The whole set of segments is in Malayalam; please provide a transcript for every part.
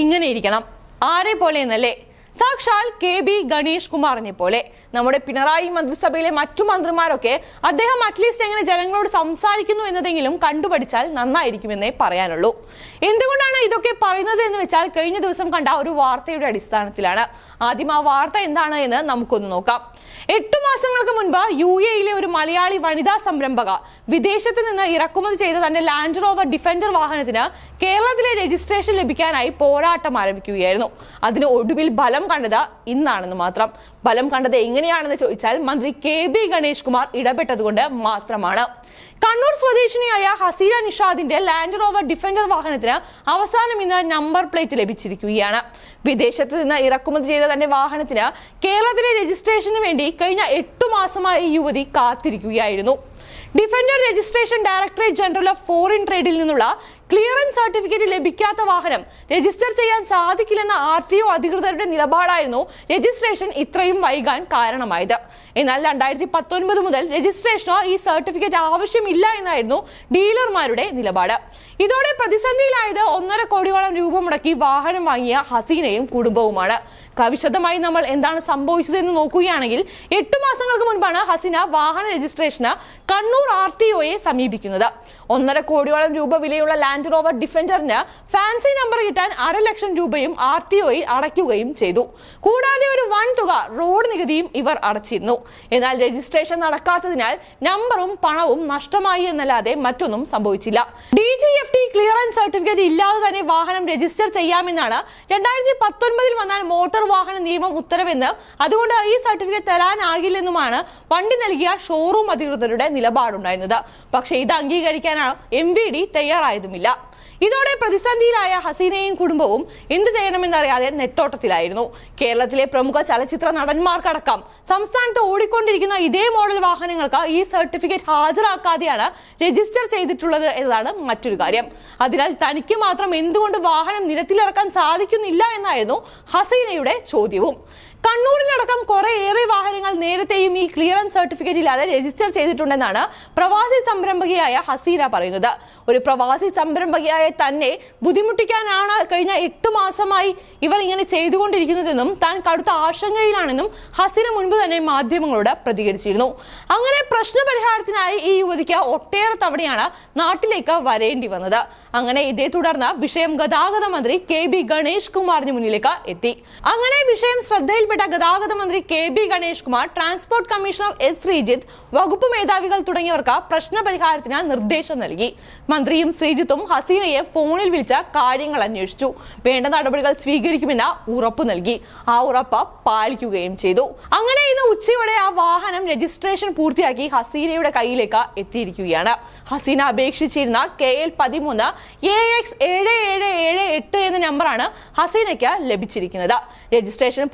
ഇങ്ങനെ ഇരിക്കണം. ആരെ പോലെ എന്നല്ലേ സാക്ഷാൽ കെ ബി ഗണേഷ് കുമാറിനെ പോലെ. നമ്മുടെ പിണറായി മന്ത്രിസഭയിലെ മറ്റു മന്ത്രിമാരൊക്കെ അദ്ദേഹം അറ്റ്ലീസ്റ്റ് എങ്ങനെ ജനങ്ങളോട് സംസാരിക്കുന്നു എന്നതെങ്കിലും കണ്ടുപഠിച്ചാൽ നന്നായിരിക്കുമെന്നേ പറയാനുള്ളൂ. എന്തുകൊണ്ടാണ് ഇതൊക്കെ പറയുന്നത് എന്ന് വെച്ചാൽ കഴിഞ്ഞ ദിവസം കണ്ട ഒരു വാർത്തയുടെ അടിസ്ഥാനത്തിലാണ്. ആദ്യം ആ വാർത്ത എന്താണ് എന്ന് നമുക്കൊന്ന് നോക്കാം. എട്ടു മാസങ്ങൾക്ക് മുൻപ് യു എയിലെ ഒരു മലയാളി വനിതാ സംരംഭക വിദേശത്ത് നിന്ന് ഇറക്കുമതി ചെയ്ത തന്റെ ലാൻഡ് റോവർ ഡിഫൻഡർ വാഹനത്തിന് കേരളത്തിലെ രജിസ്ട്രേഷൻ ലഭിക്കാനായി പോരാട്ടം ആരംഭിക്കുകയായിരുന്നു. അതിന് ഒടുവിൽ ഫലം കണ്ടത് ഇന്നാണെന്ന് മാത്രം. ഫലം കണ്ടത് എങ്ങനെയാണെന്ന് ചോദിച്ചാൽ മന്ത്രി കെ ബി ഗണേഷ് കുമാർ ഇടപെട്ടതുകൊണ്ട് മാത്രമാണ്. കണ്ണൂർ സ്വദേശിനിയായ ഹസീന നിഷാദിന്റെ ലാൻഡ് റോവർ ഡിഫൻഡർ വാഹനത്തിന് അവസാനം ഇന്ന് നമ്പർ പ്ലേറ്റ് ലഭിച്ചിരിക്കുകയാണ്. വിദേശത്ത് നിന്ന് ഇറക്കുമതി ചെയ്ത തന്റെ വാഹനത്തിന് കേരളത്തിലെ രജിസ്ട്രേഷന് വേണ്ടി കഴിഞ്ഞ എട്ടു മാസമായി ഈ യുവതി കാത്തിരിക്കുകയായിരുന്നു. Defender registration directorate general of foreign ട്രേഡിൽ നിന്നുള്ള ക്ലിയറൻസ് സർട്ടിഫിക്കറ്റ് ലഭിക്കാത്ത വാഹനം രജിസ്റ്റർ ചെയ്യാൻ സാധിക്കില്ലെന്ന ആർ ടി ഒ അധികൃതരുടെ നിലപാടായിരുന്നു രജിസ്ട്രേഷൻ ഇത്രയും വൈകാൻ കാരണമായത്. എന്നാൽ രണ്ടായിരത്തി പത്തൊൻപത് മുതൽ രജിസ്ട്രേഷനോ ഈ സർട്ടിഫിക്കറ്റ് ആവശ്യമില്ല എന്നായിരുന്നു ഡീലർമാരുടെ നിലപാട്. ഇതോടെ പ്രതിസന്ധിയിലായത് ഒന്നര കോടിയോളം രൂപ മുടക്കി വാഹനം വാങ്ങിയ ഹസീനയും കുടുംബവുമാണ്. വിശദമായി നമ്മൾ എന്താണ് സംഭവിച്ചതെന്ന് നോക്കുകയാണെങ്കിൽ എട്ട് മാസങ്ങൾക്ക് മുൻപാണ് ഹസിന വാഹന രജിസ്ട്രേഷന് കണ്ണൂർ ആർ ടി ഒയെ സമീപിക്കുന്നത്. ഒന്നര കോടിയോളം രൂപ വിലയുള്ള ലാൻഡ് റോവർ ഡിഫൻഡറിന് ഫാൻസി നമ്പർ കിട്ടാൻ അര ലക്ഷം രൂപയും ആർ ടി ഒയിൽ അടയ്ക്കുകയും ചെയ്തു. കൂടാതെ ഒരു വൻ തുക റോഡ് നികുതിയും ഇവർ അടച്ചിരുന്നു. എന്നാൽ രജിസ്ട്രേഷൻ നടക്കാത്തതിനാൽ നമ്പറും പണവും നഷ്ടമായി എന്നല്ലാതെ മറ്റൊന്നും സംഭവിച്ചില്ല. D G F T clearance certificate ഇല്ലാതെ തന്നെ വാഹനം രജിസ്റ്റർ ചെയ്യാമെന്നാണ് രണ്ടായിരത്തി പത്തൊൻപതിൽ വന്നാൽ മോട്ടോർ വാഹന നിയമം ഉത്തരവെന്ന് അതുകൊണ്ട് ഈ സർട്ടിഫിക്കറ്റ് തരാനാകില്ലെന്നുമാണ് വണ്ടി നൽകിയ ഷോറൂം അധികൃതരുടെ നിലപാടുണ്ടായിരുന്നത്. പക്ഷേ ഇത് അംഗീകരിക്കാനാണ് എം തയ്യാറായതുമില്ല. ഇതോടെ പ്രതിസന്ധിയിലായ ഹസീനയും കുടുംബവും എന്ത് ചെയ്യണമെന്നറിയാതെ നെട്ടോട്ടത്തിലായിരുന്നു. കേരളത്തിലെ പ്രമുഖ ചലച്ചിത്ര നടന്മാർക്കടക്കം സംസ്ഥാനത്ത് ഓടിക്കൊണ്ടിരിക്കുന്ന ഇതേ മോഡൽ വാഹനങ്ങൾക്ക് ഈ സർട്ടിഫിക്കറ്റ് ഹാജരാക്കാതെയാണ് രജിസ്റ്റർ ചെയ്തിട്ടുള്ളത് എന്നതാണ് മറ്റൊരു കാര്യം. അതിനാൽ തനിക്ക് മാത്രം എന്തുകൊണ്ട് വാഹനം നിരത്തിലിറക്കാൻ സാധിക്കുന്നില്ല എന്നായിരുന്നു ഹസീനയുടെ ചോദ്യവും. കണ്ണൂരിലടക്കം കുറേയേറെ വാഹനങ്ങൾ നേരത്തെയും ഈ ക്ലിയറൻസ് സർട്ടിഫിക്കറ്റ് ഇല്ലാതെ രജിസ്റ്റർ ചെയ്തിട്ടുണ്ടെന്നാണ് പ്രവാസി സംരംഭകയായ ഹസീന പറയുന്നത്. ഒരു പ്രവാസി സംരംഭകയായ തന്നെ ബുദ്ധിമുട്ടിക്കാനാണ് കഴിഞ്ഞ എട്ട് മാസമായി ഇവർ ഇങ്ങനെ ചെയ്തുകൊണ്ടിരിക്കുന്നതെന്നും താൻ കടുത്ത ആശങ്കയിലാണെന്നും ഹസീന മുൻപ് തന്നെ മാധ്യമങ്ങളോട് പ്രതികരിച്ചിരുന്നു. അങ്ങനെ പ്രശ്നപരിഹാരത്തിനായി ഈ യുവതിക്ക് ഒട്ടേറെ തവണയാണ് നാട്ടിലേക്ക് വരേണ്ടി വന്നത്. അങ്ങനെ ഇതേ തുടർന്ന് വിഷയം ഗതാഗത മന്ത്രി കെ ബി ഗണേഷ് കുമാറിന് മുന്നിലേക്ക് എത്തി. അങ്ങനെ വിഷയം ശ്രദ്ധയിൽപ്പെട്ട ഗതാഗത മന്ത്രി K B Ganesh Kumar transport commissioner S Sreejith വകുപ്പ് മേധാവികൾ തുടങ്ങിയവർക്ക് പ്രശ്ന പരിഹാരത്തിന് നിർദ്ദേശം നൽകി. മന്ത്രിയും ശ്രീജിത്തും ഹസീനയെ ഫോണിൽ വിളിച്ച കാര്യങ്ങൾ അന്വേഷിച്ചു. വേണ്ട നടപടികൾ സ്വീകരിക്കുമെന്ന് ഉറപ്പു നൽകി. ആ ഉറപ്പ് പാലിക്കുകയും ചെയ്തു. അങ്ങനെ ഇന്ന് ഉച്ചയോടെ ആ വാഹനം രജിസ്ട്രേഷൻ പൂർത്തിയാക്കി ഹസീനയുടെ കയ്യിലേക്ക് എത്തിയിരിക്കുകയാണ്. ഹസീന അപേക്ഷിച്ചിരുന്ന കെ എൽ പതിമൂന്ന് എ എക്സ് ഏഴ് ഏഴ് ഏഴ് എട്ട് എന്ന നമ്പറാണ് ഹസീനയ്ക്ക് ലഭിച്ചിരിക്കുന്നത്. രജിസ്ട്രേഷൻ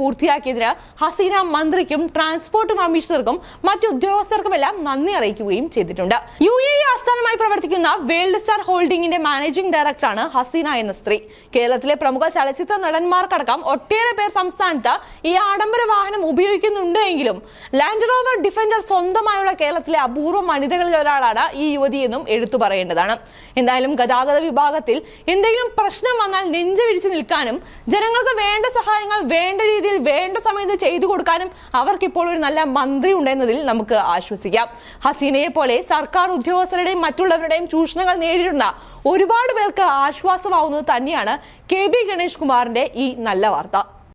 പൂർത്തിയാക്കിയതിന് ഹസീന മന്ത്രിക്കും ട്രാൻസ്പോർട്ട് കമ്മീഷണർക്കും മറ്റു ഉദ്യോഗസ്ഥർക്കുമെല്ലാം നന്ദി അറിയിക്കുകയും ചെയ്തിട്ടുണ്ട്. യു എ ആസ്ഥാനമായി പ്രവർത്തിക്കുന്ന വേൾഡ് സ്റ്റാർ ഹോൾഡിംഗിന്റെ മാനേജിംഗ് ഡയറക്ടറാണ് ഹസീന എന്ന സ്ത്രീ. കേരളത്തിലെ പ്രമുഖ ചലച്ചിത്ര നടന്മാർക്കടക്കം ഒട്ടേറെ പേർ സംസ്ഥാനത്ത് ഈ ആഡംബര വാഹനം ഉപയോഗിക്കുന്നുണ്ട് എങ്കിലും ലാൻഡ് റോവർ ഡിഫൻഡർ സ്വന്തമായുള്ള കേരളത്തിലെ അപൂർവ വനിതകളിൽ ഒരാളാണ് ഈ യുവതി എന്നും എടുത്തു പറയേണ്ടതാണ്. എന്തായാലും ഗതാഗത വിഭാഗത്തിൽ എന്തെങ്കിലും പ്രശ്നം വന്നാൽ നെഞ്ചു വിരിച്ചു നിൽക്കാനും ജനങ്ങൾക്ക് വേണ്ട സഹായങ്ങൾ വേണ്ട രീതിയിൽ വേണ്ട സമയത്ത് ചെയ്തു കൊടുക്കാനും അവർക്ക് ഇപ്പോൾ ഒരു നല്ല മന്ത്രി ഉണ്ടെന്നതിൽ നമുക്ക് ആശ്വസിക്കാം. ഹസീനയെ പോലെ സർക്കാർ ഉദ്യോഗസ്ഥരുടെയും മറ്റുള്ളവരുടെയും ചൂഷണങ്ങൾ നേരിടുന്ന ഒരുപാട് പേർക്ക് ആശ്വാസമാവുന്നത് തന്നെയാണ് കെ ബി ഗണേഷ് കുമാറിന്റെ ഈ നല്ല വാർത്ത.